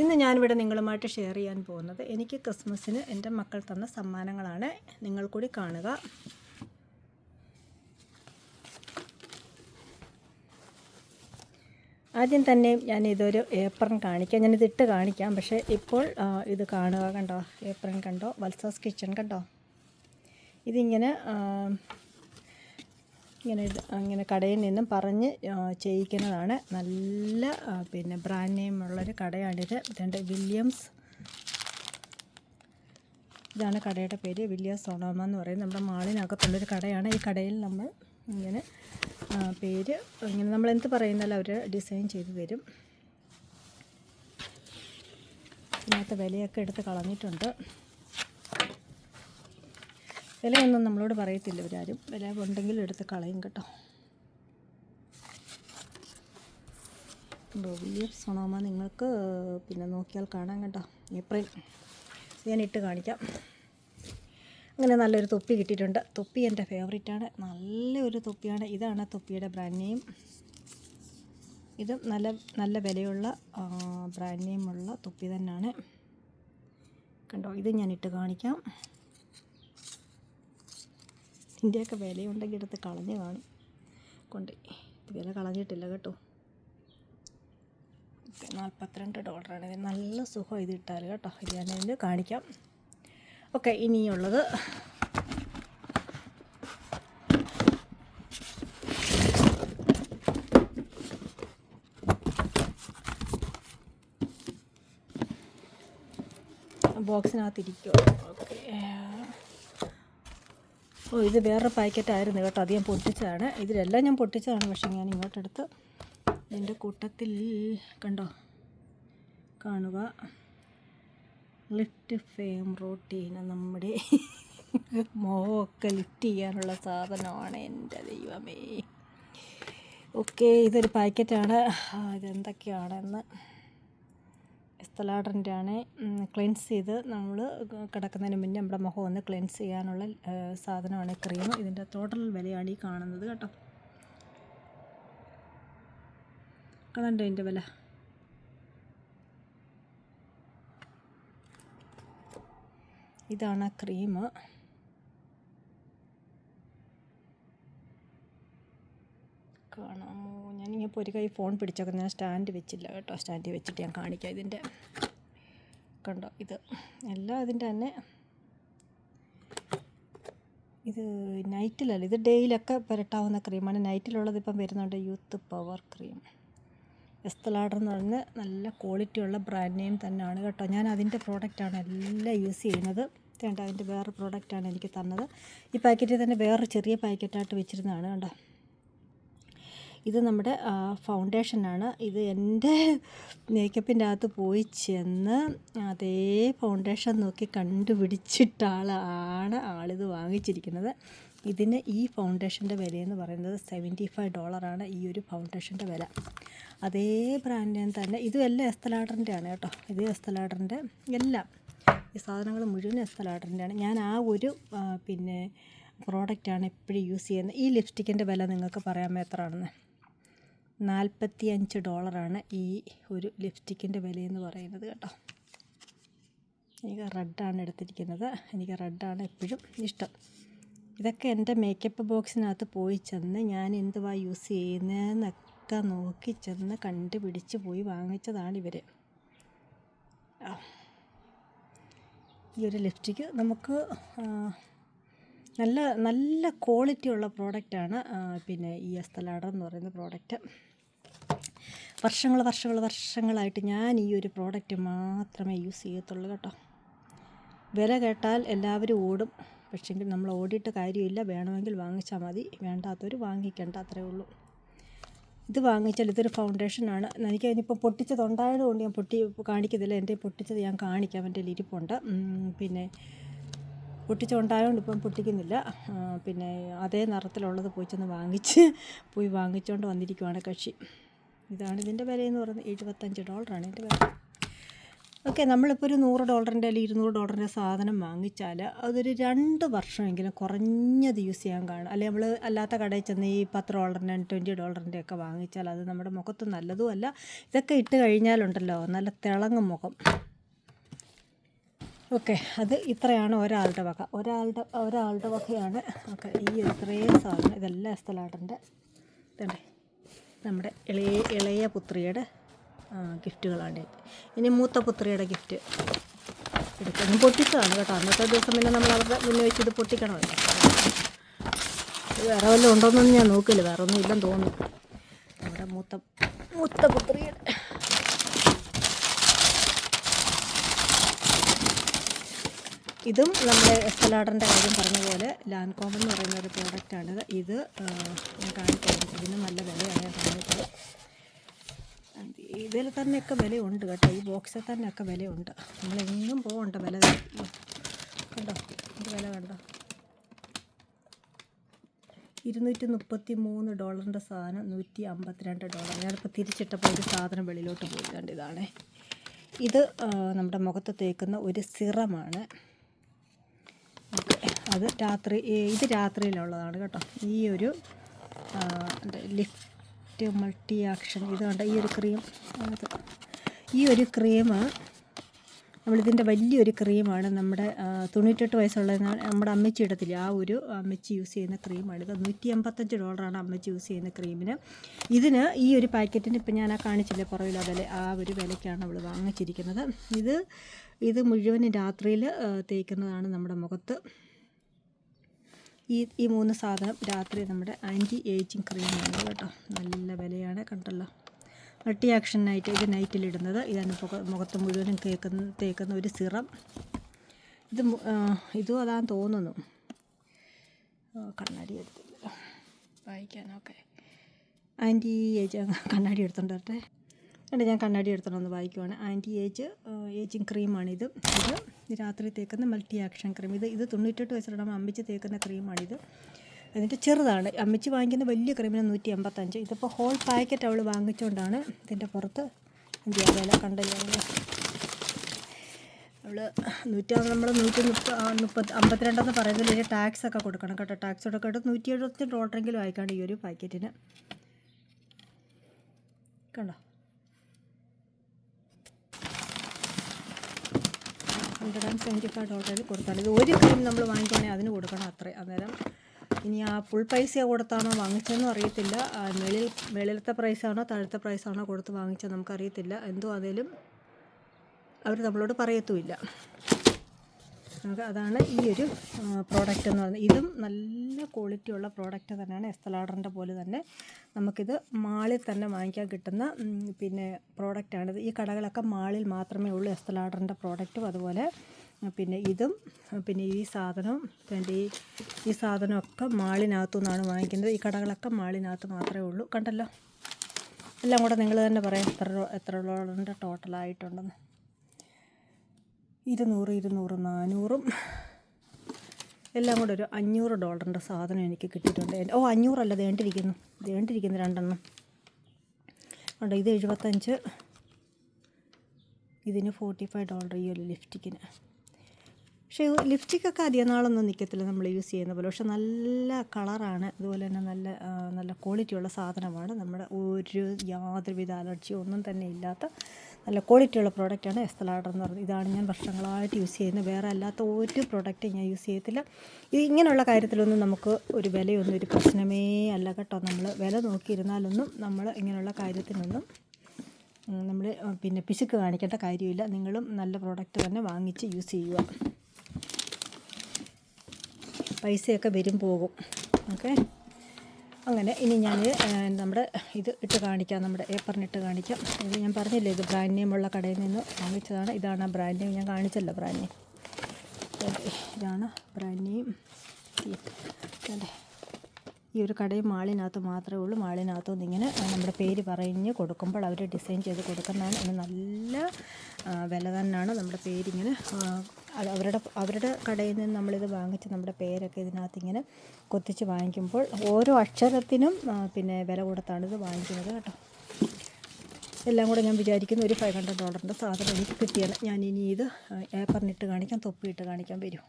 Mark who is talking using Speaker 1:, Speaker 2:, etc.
Speaker 1: ഇന്ന് ഞാനിവിടെ നിങ്ങളുമായിട്ട് ഷെയർ ചെയ്യാൻ പോകുന്നത് എനിക്ക് ക്രിസ്മസിന് എന്റെ മക്കൾ തന്ന സമ്മാനങ്ങളാണ്. നിങ്ങൾ കൂടി കാണുക. ആദ്യം തന്നെ ഞാൻ ഇതൊരു ഏപ്രൺ കാണിക്കാം. ഞാനിത് ഇട്ട് കാണിക്കാം. പക്ഷേ ഇപ്പോൾ ഇത് കാണുക കണ്ടോ? ഏപ്രൺ കണ്ടോ? വത്സാസ് കിച്ചൺ കണ്ടോ? ഇതിങ്ങനെ ഇങ്ങനെ അങ്ങനെ കടയിൽ നിന്നും പറഞ്ഞ് ചെയ്യിക്കുന്നതാണ്. നല്ല പിന്നെ ബ്രാൻഡ് നെയിം ഉള്ളൊരു കടയാണിത്. ഇതുണ്ട് വില്യംസ് ഇതാണ് കടയുടെ പേര്. വില്യംസ് സോണോമ എന്ന് പറയുന്നത് നമ്മുടെ മാളിനകത്തുള്ളൊരു കടയാണ്. ഈ കടയിൽ നമ്മൾ ഇങ്ങനെ പേര് ഇങ്ങനെ നമ്മൾ എന്ത് പറയുന്നാലും അവർ ഡിസൈൻ ചെയ്ത് തരും. ഇതിനകത്ത് വിലയൊക്കെ എടുത്ത് കളഞ്ഞിട്ടുണ്ട്. വിലയൊന്നും നമ്മളോട് പറയത്തില്ല. ഇവരാരും വില ഉണ്ടെങ്കിൽ എടുത്ത് കളയും കേട്ടോ. വലിയ സൊണോമ നിങ്ങൾക്ക് പിന്നെ നോക്കിയാൽ കാണാം കേട്ടോ. ഏപ്രിൽ ഞാൻ ഇട്ട് കാണിക്കാം. അങ്ങനെ നല്ലൊരു തൊപ്പി കിട്ടിയിട്ടുണ്ട്. തൊപ്പി എന്റെ ഫേവറേറ്റാണ് നല്ലൊരു തൊപ്പിയാണ്. ഇതാണ് തൊപ്പിയുടെ ബ്രാൻഡ് നെയിം ഇതും നല്ല നല്ല വിലയുള്ള ബ്രാൻഡ് നെയിമുള്ള തൊപ്പി തന്നെയാണ്. കണ്ടോ? ഇത് ഞാൻ ഇട്ട് കാണിക്കാം. ഇതിന്റെയൊക്കെ വിലയുണ്ടെങ്കിൽ എടുത്ത് കളഞ്ഞ് കാണും. കൊണ്ട് വില കളഞ്ഞിട്ടില്ല കേട്ടോ. നാൽപ്പത്തിരണ്ട് ഡോളറാണ്. ഇത് നല്ല സുഖം ഇത് ഇട്ടാൽ കേട്ടോ. ഇത് ഞാൻ ഇതിൽ കാണിക്കാം. ഓക്കെ ഇനിയുള്ളത്. ബോക്സിനകത്തിരിക്കുമോ ഓക്കെ. ഓ ഇത് വേറൊരു പാക്കറ്റ് ആയിരുന്നു കേട്ടോ ഞാൻ പൊട്ടിച്ചതാണ്. ഇതിലെല്ലാം ഞാൻ പൊട്ടിച്ചതാണ്. പക്ഷേ ഞാൻ ഇങ്ങോട്ടെടുത്ത് ഇതിന്റെ കൂട്ടത്തിൽ കണ്ടോ? കാണുക. ലിഫ്റ്റ് ഫേം റോട്ടീന നമ്മുടെ മോഹമൊക്കെ ലിഫ്റ്റ് ചെയ്യാനുള്ള സാധനമാണ് എന്റെ ദൈവമേ. ഓക്കെ ഇതൊരു പാക്കറ്റാണ്. ഇതെന്തൊക്കെയാണെന്ന് ആണ് ക്ലെൻസ് ചെയ്ത് നമ്മൾ കിടക്കുന്നതിന് മുന്നേ നമ്മുടെ മുഖം ഒന്ന് ക്ലെൻസ് ചെയ്യാനുള്ള സാധനമാണ് ക്രീം. ഇതിന്റെ ടോട്ടൽ വിലയാണ് ഈ കാണുന്നത് കേട്ടോ. കണ്ടോ ഇതിന്റെ വില? ഇതാണ് ക്രീം. ഞാനിപ്പോൾ ഒരു കൈ ഫോൺ പിടിച്ചൊക്കെ ഞാൻ സ്റ്റാൻഡ് വെച്ചില്ല കേട്ടോ. സ്റ്റാൻഡ് വെച്ചിട്ട് ഞാൻ കാണിക്കാം ഇതിന്റെ കണ്ടോ ഇത്? എല്ലാം ഇതിന്റെ തന്നെ. ഇത് നൈറ്റിലല്ല ഇത് ഡേയിലൊക്കെ പുരട്ടാവുന്ന ക്രീമാണ് നൈറ്റിലുള്ളത് ഇപ്പം വരുന്നുണ്ട് യൂത്ത് പവർ ക്രീം എസ്തലാഡർ എന്ന് പറഞ്ഞ് നല്ല ക്വാളിറ്റിയുള്ള ബ്രാൻഡ് നെയിം തന്നെയാണ് കേട്ടോ. ഞാൻ അതിന്റെ പ്രോഡക്റ്റാണ് എല്ലാം യൂസ് ചെയ്യുന്നത്. വേണ്ട അതിന്റെ വേറെ പ്രോഡക്റ്റാണ് എനിക്ക് തന്നത്. ഈ പാക്കറ്റിൽ തന്നെ വേറെ ചെറിയ പാക്കറ്റായിട്ട് വെച്ചിരുന്നതാണ് കണ്ടോ? ഇത് നമ്മുടെ ഫൗണ്ടേഷനാണ് ഇത് എന്റെ മേക്കപ്പിന്റെ അകത്ത് പോയി ചെന്ന് അതേ ഫൗണ്ടേഷൻ നോക്കി കണ്ടുപിടിച്ചിട്ട ആളാണ് ആളിത് വാങ്ങിച്ചിരിക്കുന്നത്. ഇതിന് ഈ ഫൗണ്ടേഷന്റെ വിലയെന്ന് പറയുന്നത് സെവന്റി ഫൈവ് ഡോളറാണ് ഈ ഒരു ഫൗണ്ടേഷന്റെ വില. അതേ ബ്രാൻഡിന് തന്നെ ഇതും എല്ലാം എസ്തലാഡറിന്റെ ആണ് കേട്ടോ. ഇത് എസ്തലാഡറിന്റെ എല്ലാം. ഈ സാധനങ്ങൾ മുഴുവൻ എസ്തലാഡറിന്റെ ആണ് ഞാൻ ആ ഒരു പിന്നെ പ്രോഡക്റ്റാണ് എപ്പോഴും യൂസ് ചെയ്യുന്നത്. ഈ ലിപ്സ്റ്റിക്കിന്റെ വില നിങ്ങൾക്ക് പറയാമോ എത്രയാണെന്ന്? നാൽപ്പത്തി അഞ്ച് ഡോളറാണ് ഈ ഒരു ലിപ്സ്റ്റിക്കിന്റെ വിലയെന്ന് പറയുന്നത് കേട്ടോ. എനിക്ക് റെഡാണ് എടുത്തിരിക്കുന്നത്. എനിക്ക് റെഡാണ് എപ്പോഴും ഇഷ്ടം. ഇതൊക്കെ എന്റെ മേക്കപ്പ് ബോക്സിനകത്ത് പോയി ചെന്ന് ഞാൻ എന്തുവാ യൂസ് ചെയ്യുന്നതെന്നൊക്കെ നോക്കി ചെന്ന് കണ്ടുപിടിച്ച് പോയി വാങ്ങിച്ചതാണ് ഇവർ ഈ ഒരു ലിപ്സ്റ്റിക്ക് നമുക്ക് നല്ല നല്ല ക്വാളിറ്റി ഉള്ള പ്രോഡക്റ്റാണ് പിന്നെ ഈ എസ്തലാഡർ എന്ന് പറയുന്ന പ്രോഡക്റ്റ്. വർഷങ്ങൾ വർഷങ്ങൾ വർഷങ്ങളായിട്ട് ഞാൻ ഈ ഒരു പ്രോഡക്റ്റ് മാത്രമേ യൂസ് ചെയ്യത്തുള്ളൂ കേട്ടോ. വില കേട്ടാൽ എല്ലാവരും ഓടും. പക്ഷെങ്കിൽ നമ്മൾ ഓടിയിട്ട് കാര്യമില്ല. വേണമെങ്കിൽ വാങ്ങിച്ചാൽ മതി. വേണ്ടാത്തവർ വാങ്ങിക്കേണ്ട അത്രേ ഉള്ളൂ. ഇത് വാങ്ങിച്ചാൽ ഇതൊരു ഫൗണ്ടേഷനാണ് എനിക്ക് അതിനിപ്പോൾ പൊട്ടിച്ചതുണ്ടായത് കൊണ്ട് ഞാൻ പൊട്ടി കാണിക്കുന്നില്ല എന്റെ പൊട്ടിച്ചത് ഞാൻ കാണിക്കാം. എന്റെ ഇരിപ്പുണ്ട്. പിന്നെ പൊട്ടിച്ചുണ്ടായതുകൊണ്ട് ഇപ്പം പൊട്ടിക്കുന്നില്ല. പിന്നെ അതേ നിറത്തിലുള്ളത് പോയി ചെന്ന് വാങ്ങിച്ച് പോയി വാങ്ങിച്ചുകൊണ്ട് വന്നിരിക്കുവാണ് കക്ഷി. ഇതാണ് ഇതിന്റെ വിലയെന്ന് പറയുന്നത് എഴുപത്തഞ്ച് ഡോളറാണ് ഇതിന്റെ വില. ഓക്കെ നമ്മളിപ്പോൾ ഒരു നൂറ് ഡോളറിന്റെ അല്ലെങ്കിൽ ഇരുന്നൂറ് ഡോളറിന്റെ സാധനം വാങ്ങിച്ചാൽ അതൊരു രണ്ട് വർഷമെങ്കിലും കുറഞ്ഞത് യൂസ് ചെയ്യാൻ കാണും. അല്ലെങ്കിൽ നമ്മൾ അല്ലാത്ത കടയിൽ ചെന്ന് ഈ പത്ത് ഡോളറിന്റെ ട്വന്റി ഡോളറിന്റെ ഒക്കെ വാങ്ങിച്ചാൽ അത് നമ്മുടെ മുഖത്ത് നല്ലതുമല്ല ഇതൊക്കെ ഇട്ട് കഴിഞ്ഞാലുണ്ടല്ലോ നല്ല തിളങ്ങും മുഖം. ഓക്കെ അത് ഇത്രയാണ് ഒരാളുടെ വക. ഒരാളുടെ ഒരാളുടെ വകയാണ്. ഓക്കെ ഈ ഇത്രയും സാധനം ഇതെല്ലാം എസ്തലാട്ടന്റെ ഇതല്ലേ നമ്മുടെ ഇളയ ഇളയ പുത്രിയുടെ ഗിഫ്റ്റുകളാണ്. ഇനി മൂത്ത പുത്രിയുടെ ഗിഫ്റ്റ് എടുക്കുന്നു പൊട്ടിച്ചതാണ് കേട്ടോ. അന്നത്തെ ദിവസം പിന്നെ നമ്മൾ അവരുടെ മുന്നേ വെച്ച് ഇത് പൊട്ടിക്കണമല്ലോ. വേറെ വല്ലതും ഉണ്ടോയെന്നൊന്നും ഞാൻ നോക്കില്ല വേറെ ഒന്നും ഇല്ലെന്ന് തോന്നുന്നു. നമ്മുടെ മൂത്ത മൂത്ത പുത്രിയുടെ ഇതും നമ്മുടെ എസ്തലാഡറിന്റെ കാര്യം പറഞ്ഞ പോലെ ലാൻകോം എന്ന് പറയുന്ന ഒരു പ്രോഡക്റ്റാണിത് ഇത് ഞാൻ കാണിക്കാം. ഇതിന് നല്ല വിലയാണ് ഞാൻ കാണിക്കുന്നത് ഇതിൽ തന്നെയൊക്കെ വിലയുണ്ട് കേട്ടോ. ഈ ബോക്സിൽ തന്നെയൊക്കെ വിലയുണ്ട്. നമ്മളെങ്ങും പോകണ്ട വില കണ്ടോ? ഇത് വില കണ്ടോ? ഇരുന്നൂറ്റി മുപ്പത്തി മൂന്ന് ഡോളറിന്റെ സാധനം നൂറ്റി അമ്പത്തിരണ്ട് ഡോളർ. ഞാനിപ്പോൾ തിരിച്ചിട്ടപ്പോൾ ഒരു സാധനം വെളിയിലോട്ട് പോയി. കണ്ട് ഇതാണേ. ഇത് നമ്മുടെ മുഖത്ത് തേക്കുന്ന ഒരു സിറമാണ്. അത് രാത്രി ഇത് രാത്രിയിലുള്ളതാണ് കേട്ടോ. ഈ ഒരു ലിഫ്റ്റ് മൾട്ടി ആക്ഷൻ ഇത് കണ്ട ഈ ഒരു ക്രീം അത് ഈ ഒരു ക്രീം നമ്മളിതിന്റെ വലിയൊരു ക്രീമാണ് നമ്മുടെ തൊണ്ണൂറ്റെട്ട് വയസ്സുള്ള നമ്മുടെ അമ്മച്ചി ഇടത്തില്ല ആ ഒരു അമ്മച്ചി യൂസ് ചെയ്യുന്ന ക്രീമാണ്. ഇത് നൂറ്റി അമ്പത്തഞ്ച് ഡോളറാണ് അമ്മച്ചി യൂസ് ചെയ്യുന്ന ക്രീമിന്. ഇതിന് ഈ ഒരു പാക്കറ്റിന് ഇപ്പം ഞാൻ ആ കാണിച്ചില്ല പുറകിൽ അതല്ലേ ആ ഒരു വിലയ്ക്കാണ് അവൾ വാങ്ങിച്ചിരിക്കുന്നത്. ഇത് ഇത് മുഴുവനും രാത്രിയിൽ തേക്കുന്നതാണ് നമ്മുടെ മുഖത്ത്. ഈ ഈ മൂന്ന് സാധനം രാത്രി നമ്മുടെ ആന്റി ഏജിങ് ക്രീമാണ് കേട്ടോ. നല്ല വിലയാണ് കണ്ടല്ലോ. മൾട്ടി ആക്ഷൻ ആയിട്ട് ഇത് നൈറ്റിലിടുന്നത് ഇതാണ് മുഖ മുഖത്ത് മുഴുവനും കേൾക്കുന്ന തേക്കുന്ന ഒരു സിറം. ഇത് ഇതും അതാന്ന് തോന്നുന്നു. കണ്ണാടി എടുത്തില്ല വായിക്കാനൊക്കെ. ആന്റി ഏജ് കണ്ണാടി എടുത്തോണ്ട് എന്നിട്ട് ഞാൻ കണ്ണാടി എടുത്തോണ്ട് വായിക്കുവാണ്. ആന്റി ഏജ് ഏജിങ് ക്രീമാണിത്. ഇത് രാത്രി തേക്കുന്ന മൾട്ടി ആക്ഷൻ ക്രീം. ഇത് ഇത് തൊണ്ണൂറ്റെട്ട് വയസ്സിലുള്ള അമ്മിച്ച് തേക്കുന്ന ക്രീമാണിത്. എന്നിട്ട് ചെറുതാണ്. അമ്മിച്ച് വാങ്ങിക്കുന്ന വലിയ ക്രീമിന് നൂറ്റി എൺപത്തഞ്ച് ഇതിപ്പോൾ ഹോൾ പാക്കറ്റ് അവൾ വാങ്ങിച്ചുകൊണ്ടാണ് ഇതിന്റെ പുറത്ത് എന്ത് ചെയ്യാൻ കണ്ടല്ലോ അവൾ നൂറ്റി നമ്മൾ നൂറ്റി മുപ്പത് മുപ്പത് അമ്പത്തിരണ്ടെന്ന് പറയുന്നതിൽ ഒരു ടാക്സ് ഒക്കെ കൊടുക്കണം കേട്ടോ. ടാക്സ് കൊടുക്കട്ട് നൂറ്റി എഴുപത്തി ഡോളറെങ്കിലും ആയിക്കാണ്ട് ഈ ഒരു പാക്കറ്റിന് കണ്ടോ? ഹൺഡ്രഡ് ആൻഡ് സെവന്റി ഫൈവ് ഡോളറിൽ കൊടുത്താണ്. ഇത് ഒരു ക്രീം നമ്മൾ വാങ്ങിക്കുകയാണെങ്കിൽ അതിന് കൊടുക്കണം അത്രേ. അന്നേരം ഇനി ആ ഫുൾ പൈസ കൊടുത്താണോ വാങ്ങിച്ചതെന്നും അറിയത്തില്ല. മേളിൽ മേളിലത്തെ പ്രൈസാണോ താഴത്തെ പ്രൈസാണോ കൊടുത്ത് വാങ്ങിച്ചത് നമുക്കറിയത്തില്ല. എന്തോ അതേലും അവർ നമ്മളോട് പറയത്തുമില്ല. നമുക്ക് അതാണ് ഈ ഒരു പ്രോഡക്റ്റ് എന്ന് പറയുന്നത്. ഇതും നല്ല ക്വാളിറ്റിയുള്ള പ്രോഡക്റ്റ് തന്നെയാണ് എസ്തലാഡറിന്റെ പോലെ തന്നെ. നമുക്കിത് മാളിൽ തന്നെ വാങ്ങിക്കാൻ കിട്ടുന്ന പിന്നെ പ്രോഡക്റ്റാണിത് ഈ കടകളൊക്കെ മാളിൽ മാത്രമേ ഉള്ളൂ. എസ്തലാഡറിന്റെ പ്രോഡക്റ്റും അതുപോലെ പിന്നെ ഇതും പിന്നെ ഈ സാധനവും പിന്നെ ഈ ഈ സാധനമൊക്കെ മാളിനകത്തു നിന്നാണ് വാങ്ങിക്കുന്നത്. ഈ കടകളൊക്കെ മാളിനകത്ത് മാത്രമേ ഉള്ളൂ. കണ്ടല്ലോ? എല്ലാം കൂടെ നിങ്ങൾ തന്നെ പറയാം. എത്ര എത്ര ടോട്ടലായിട്ടുണ്ടെന്ന് ഇരുന്നൂറ് ഇരുന്നൂറ് നാനൂറും. എല്ലാം കൂടെ ഒരു അഞ്ഞൂറ് ഡോളറിന്റെ സാധനം എനിക്ക് കിട്ടിയിട്ടുണ്ട്. ഓ അഞ്ഞൂറല്ല വേണ്ടിയിരിക്കുന്നു വേണ്ടിയിരിക്കുന്നു രണ്ടെണ്ണം. ഉണ്ട് ഇത് എഴുപത്തഞ്ച്. ഇതിന് ഫോർട്ടി ഫൈവ് ഡോളർ ഈ ഒരു ലിപ്സ്റ്റിക്കിന്. പക്ഷേ ലിപ്സ്റ്റിക്കൊക്കെ അധികം നാളൊന്നും നിൽക്കത്തില്ല നമ്മൾ യൂസ് ചെയ്യുന്ന പോലെ. പക്ഷെ നല്ല കളറാണ്. അതുപോലെ തന്നെ നല്ല നല്ല ക്വാളിറ്റിയുള്ള സാധനമാണ്. നമ്മുടെ ഒരു യാതൊരുവിധ അലർജിയോ ഒന്നും തന്നെ ഇല്ലാത്ത നല്ല ക്വാളിറ്റിയുള്ള പ്രോഡക്റ്റാണ് എസ്തലാഡർ എന്ന് പറയുന്നത് ഇതാണ് ഞാൻ വർഷങ്ങളായിട്ട് യൂസ് ചെയ്യുന്നത് വേറെ അല്ലാത്ത ഒരു പ്രോഡക്റ്റ് ഞാൻ യൂസ് ചെയ്യത്തില്ല ഇത് ഇങ്ങനെയുള്ള കാര്യത്തിലൊന്നും നമുക്ക് ഒരു വിലയൊന്നും ഒരു പ്രശ്നമേ അല്ല കേട്ടോ. നമ്മൾ വില നോക്കിയിരുന്നാലൊന്നും നമ്മൾ ഇങ്ങനെയുള്ള കാര്യത്തിനൊന്നും നമ്മൾ പിന്നെ പിശുക്ക് കാണിക്കേണ്ട കാര്യമില്ല. നിങ്ങളും നല്ല പ്രോഡക്റ്റ് തന്നെ വാങ്ങിച്ച് യൂസ് ചെയ്യുക. പൈസയൊക്കെ വരും പോകും. ഓക്കെ? അങ്ങനെ ഇനി ഞാൻ നമ്മുടെ ഇത് ഇട്ട് കാണിക്കാം നമ്മുടെ ഏപ്പറിനിട്ട് കാണിക്കാം. ഇത് ഞാൻ പറഞ്ഞില്ലേ ഇത് ബ്രാൻഡ് നെയിമുള്ള കടയിൽ നിന്ന് വാങ്ങിച്ചതാണ്. ഇതാണ് ആ ബ്രാൻഡ് നെയിം ഞാൻ കാണിച്ചല്ലോ ബ്രാൻഡ് നെയിം ഇതാണ് ബ്രാൻഡ് നെയിം അല്ലേ ഈ ഒരു കടയും മാളിനകത്ത് മാത്രമേ ഉള്ളൂ. മാളിനകത്തു ഇങ്ങനെ നമ്മുടെ പേര് പറഞ്ഞ് കൊടുക്കുമ്പോൾ അവർ ഡിസൈൻ ചെയ്ത് കൊടുക്കുന്നതാണ്. അതിന് നല്ല വില തന്നെയാണ് നമ്മുടെ പേരിങ്ങനെ അവരുടെ അവരുടെ കടയിൽ നിന്ന് നമ്മളിത് വാങ്ങിച്ച് നമ്മുടെ പേരൊക്കെ ഇതിനകത്ത് ഇങ്ങനെ കൊത്തിച്ച് വാങ്ങിക്കുമ്പോൾ ഓരോ അക്ഷരത്തിനും പിന്നെ വില കൊടുത്താണ് ഇത് വാങ്ങിക്കുന്നത് കേട്ടോ. എല്ലാം കൂടെ ഞാൻ വിചാരിക്കുന്നു ഒരു ഫൈവ് ഹൺഡ്രഡ് ഡോളറിന്റെ സാധനം എനിക്ക് കിട്ടിയാണ് ഞാൻ ഇനി ഇത് ഏപ്പറിനിട്ട് കാണിക്കാം തൊപ്പിയിട്ട് കാണിക്കാൻ വരും.